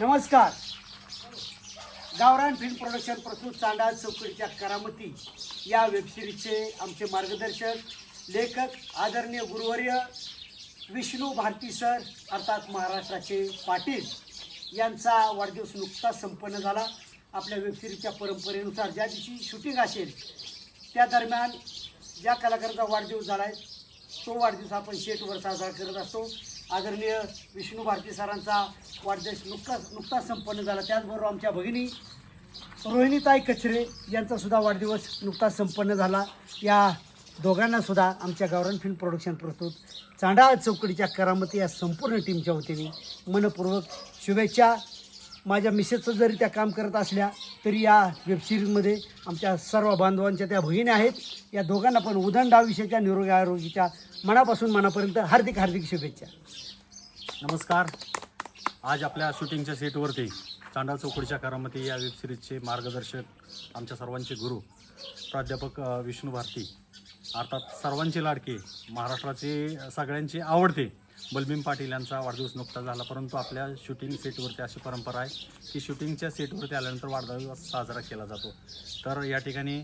नमस्कार. गावरान film production प्रस्तुत चांडा चौकडीच्या करामती या वेबसिरीजचे आमचे मार्गदर्शक लेखक आदरणीय गुरुवर्य विष्णू भारती सर अर्थात महाराष्ट्राचे पाटील यांचा वाढदिवस नुकताच संपन्न झाला. आपल्या वेबसिरीजच्या परंपरेनुसार ज्या दिवशी शूटिंग असेल त्या दरम्यान ज्या कलाकाराचा वाढदिवस झाला आहे तो वाढदिवस आपण शेटवर साजरा करत असतो. आदरणीय विष्णू भारती सरांचा वाढदिवस नुकताच नुकताच संपन्न झाला. त्याचबरोबर आमच्या भगिनी रोहिणीताई कचरे यांचासुद्धा वाढदिवस नुकताच संपन्न झाला. या दोघांनासुद्धा आमच्या गावरान फिल्म प्रोडक्शन प्रस्तुत चांडाळ चौकडीच्या करामती या संपूर्ण टीमच्या वतीने मनपूर्वक शुभेच्छा. माझ्या मिसेसचं जरी त्या काम करत असल्या तरी या वेबसिरीजमध्ये आमच्या सर्व बांधवांच्या त्या भगिनी आहेत. या दोघांना पण उदंड निरोगी आरोग्याच्या मनापासून मनापर्यंत हार्दिक हार्दिक शुभेच्छा. नमस्कार. आज आपल्या शूटिंगच्या सेटवरती चांडा चौकडीच्या करामती या वेबसिरीजचे मार्गदर्शक आमच्या सर्वांचे गुरु प्राध्यापक विष्णू भारती. अर्थात सर्वांचे लाडके महाराष्ट्राचे सगळ्यांचे आवडते बलबीम पाटील यांचा वाढदिवस नुकता झाला परंतु आपल्या शूटिंग सेटवरती अशी परंपरा आहे की शूटिंगच्या सेटवरती आल्यानंतर वाढदिवस साजरा केला जातो. तर या ठिकाणी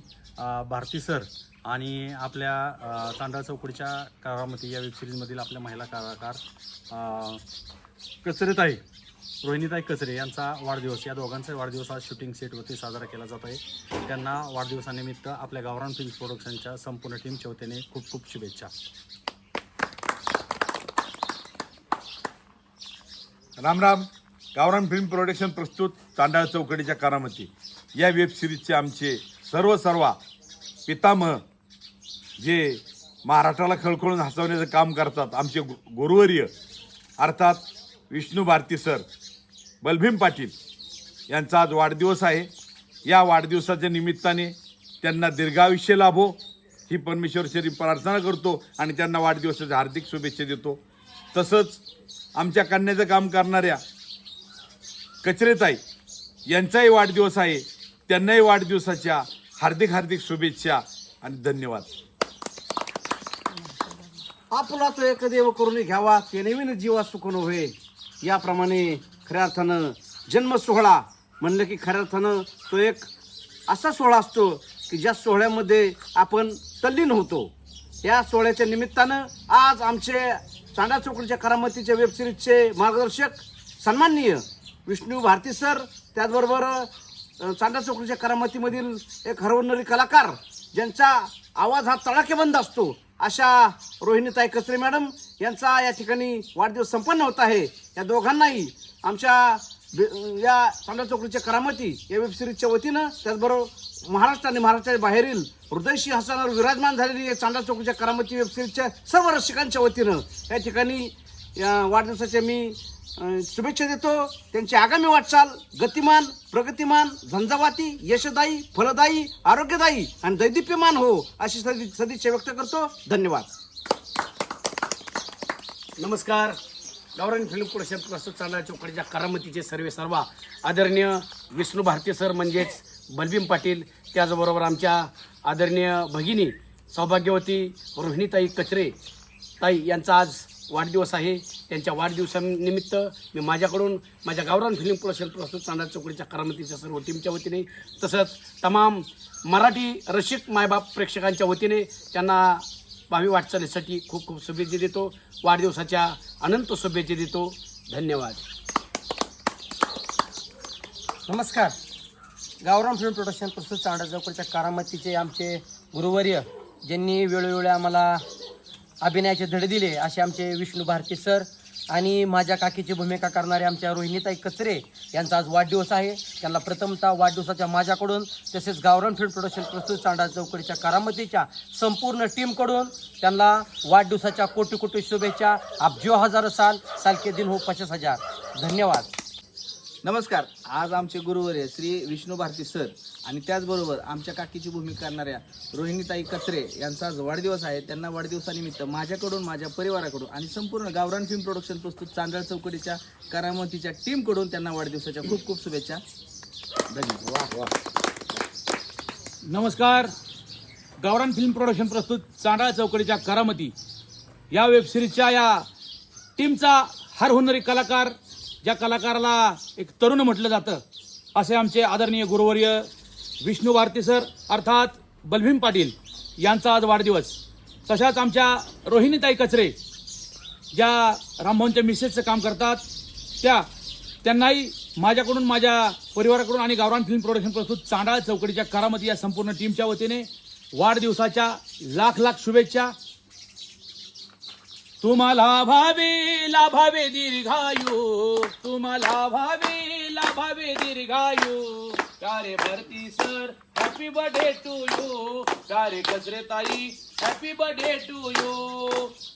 भारती सर आणि आपल्या तांडा चौकडीच्या कारामती या वेबसिरीजमधील आपल्या महिला कलाकार कचरेताई रोहिणीताई कचरे यांचा वाढदिवस या दोघांचा वाढदिवस आज शूटिंग सेटवरती साजरा केला जात आहे. त्यांना वाढदिवसानिमित्त आपल्या गावरान फिल्म प्रोडक्शनच्या संपूर्ण टीमच्या वतीने खूप खूप शुभेच्छा. राम राम. गावरान फिल्म प्रोडक्शन प्रस्तुत तांडाळ चौकडीच्या कारामती या वेब सिरीजचे आमचे सर्व सर्वा पितामह जे महाराष्ट्राला खळखळून हसवण्याचं काम करतात आमचे गु- गुरुवर्य अर्थात विष्णू भारती सर बलभीम पाटील यांचा आज वाढदिवस आहे. या वाढदिवसाच्या निमित्ताने त्यांना दीर्घायुष्य लाभो ही परमेश्वरश्वरी प्रार्थना करतो आणि त्यांना वाढदिवसाच्या हार्दिक शुभेच्छा देतो. तसंच आमच्या कन्याचं काम करणाऱ्या कचरेताई यांचाही वाढदिवस आहे. त्यांनाही वाढदिवसाच्या हार्दिक हार्दिक शुभेच्छा आणि धन्यवाद. आपला तो एक देव करून घ्यावा ते नवीन जीवा सुखून होय याप्रमाणे खऱ्या अर्थानं जन्म सोहळा म्हणलं की खऱ्या अर्थानं तो एक असा सोहळा असतो की ज्या सोहळ्यामध्ये आपण तल्लीन होतो. या सोहळ्याच्या निमित्तानं आज आमचे चांडा चौकडीच्या करामतीच्या वेबसिरीजचे मार्गदर्शक सन्माननीय विष्णू भारती सर त्याचबरोबर चांडा चौकडीच्या करामतीमधील एक हरवणारी कलाकार ज्यांचा आवाज हा तडाखेबंद असतो. अशा रोहिणीताई कचरे मॅडम यांचा या ठिकाणी वाढदिवस संपन्न होत आहे. या दोघांनाही आमच्या या चांडा चौकडीच्या करामती या वेबसिरीजच्या वतीनं त्याचबरोबर महाराष्ट्र आणि महाराष्ट्राच्या बाहेरील हृदयशी हसनावर विराजमान झालेली या चांदा चौकडीच्या करामती वेबसिरीजच्या सर्व रसिकांच्या वतीनं या ठिकाणी या वाढदिवसाच्या मी शुभेच्छा देतो. त्यांची आगामी वाटचाल गतिमान प्रगतिमान झंझावाती यशदायी फलदायी आरोग्यदायी आणि दैदिप्यमान हो अशी सदी सदिच्छा व्यक्त करतो. धन्यवाद. नमस्कार. गावरान फिल्म प्रोडक्शन प्रस्तुत चालणाऱ्या चौकडीच्या करामतीचे सर्वे सर्वा आदरणीय विष्णू भारती सर म्हणजेच बलबीम पाटील त्याचबरोबर आमच्या आदरणीय भगिनी सौभाग्यवती रोहिणीताई कचरे ताई यांचा आज वाढदिवस आहे. त्यांच्या वाढदिवसानिमित्त मी माझ्याकडून माझ्या गावरान फिल्म प्रोडक्शन प्रस्तुत चांदा चौकडीच्या करामतीच्या सर्व टीमच्या वतीने तसंच तमाम मराठी रसिक मायबाप प्रेक्षकांच्या वतीने त्यांना भावी वाटचालीसाठी खूप खूप शुभेच्छा देतो. वाढदिवसाच्या अनंत शुभेच्छा देतो. धन्यवाद. नमस्कार. गावराम फिल्म प्रोडक्शन प्रस्तुत चांडा चौकडच्या करामतीचे आमचे गुरुवर्य ज्यांनी वेळोवेळी आम्हाला अभिनयाचे धडे दिले असे आमचे विष्णू भारती सर आणि माझ्या काकीची भूमिका करणारे आमच्या रोहिणीताई कचरे यांचा आज वाढदिवस आहे. त्यांना प्रथमतः वाढदिवसाच्या माझ्याकडून तसेच गावरान फिल्म प्रोडक्शन प्रस्तुत चांडा चौकडीच्या करामतीच्या संपूर्ण टीमकडून त्यांना वाढदिवसाच्या कोटी कोटी शुभेच्छा. आप जो हजार साल साल के दिन हो पचास हजार. धन्यवाद. नमस्कार आज आमचे गुरुवर्य श्री विष्णू भारती सर आणि त्याचबरोबर आमच्या काकीची भूमिका करणाऱ्या रोहिणीताई कचरे यांचा आज वाढदिवस आहे. त्यांना वाढदिवसानिमित्त माझ्याकडून माझ्या परिवाराकडून आणि संपूर्ण गावरान फिल्म प्रोडक्शन प्रस्तुत चांदळ चौकडीच्या करामतीच्या टीमकडून त्यांना वाढदिवसाच्या खूप खूप शुभेच्छा. धन्यवाद. वा नमस्कार. गावरान फिल्म प्रोडक्शन प्रस्तुत चांदळ चौकडीच्या करामती. या वेबसिरीजच्या या टीमचा हर होणारी कलाकार ज्या कलाकाराला एक तरुण म्हटलं जातं असे आमचे आदरणीय गुरुवर्य विष्णू भारती सर अर्थात बलभीम पाटील यांचा आज वाढदिवस. तशाच आमच्या रोहिणीताई कचरे ज्या रामभाऊंच्या मिसेसचं काम करतात त्या त्यांनाही माझ्याकडून माझ्या परिवाराकडून आणि गावरान फिल्म प्रोडक्शन प्रस्तुत चांडाळ चौकडीच्या करामती या संपूर्ण टीमच्या वतीने वाढदिवसाच्या लाख लाख शुभेच्छा. तुम्हाला भावे लाभावे दीर्घायू. तुम्हाला भावे लाभावे दीर्घायू. Kare Bharti sir happy birthday to you Kare Gajare ताई हॅपी बर्थडे टू यू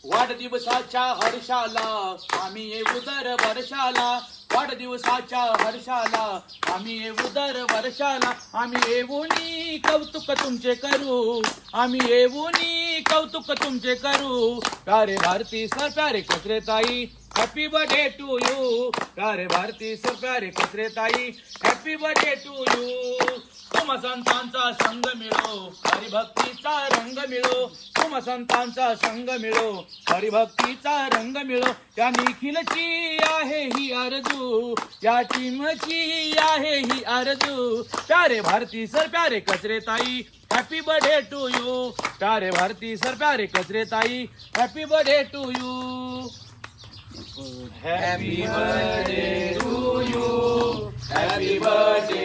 वाढदिवसाच्या हर्षाला आम्ही येऊ वर्षाला. वाढदिवसाच्या हर्षाला आम्ही येऊ दर वर्षाला. आम्ही येऊनी कौतुक तुमचे करू. आम्ही येऊनी कौतुक तुमचे करू. प्यारे भारती सर प्यारे कचरे ताई. हॅपी बर्थडे टू यू प्यारे भारती सर प्यारे कचरे ताई. हॅपी बर्थडे टू यू तुम संतांचा संग मिळो. हरिभक्तीचा रंग मिळो. तुम संतांचा संग मिळो. हरिभक्तीचा रंग मिळो. त्या निखिलची आहे ही आरजू. या टीमची आहे ही आरजू. प्यारे भारती सर प्यारे कचरे ताई. हॅपी बर्थडे टू यू प्यारे भारती सर प्यारे कचरे ताई. Happy birthday to you happy birthday to you happy birthday to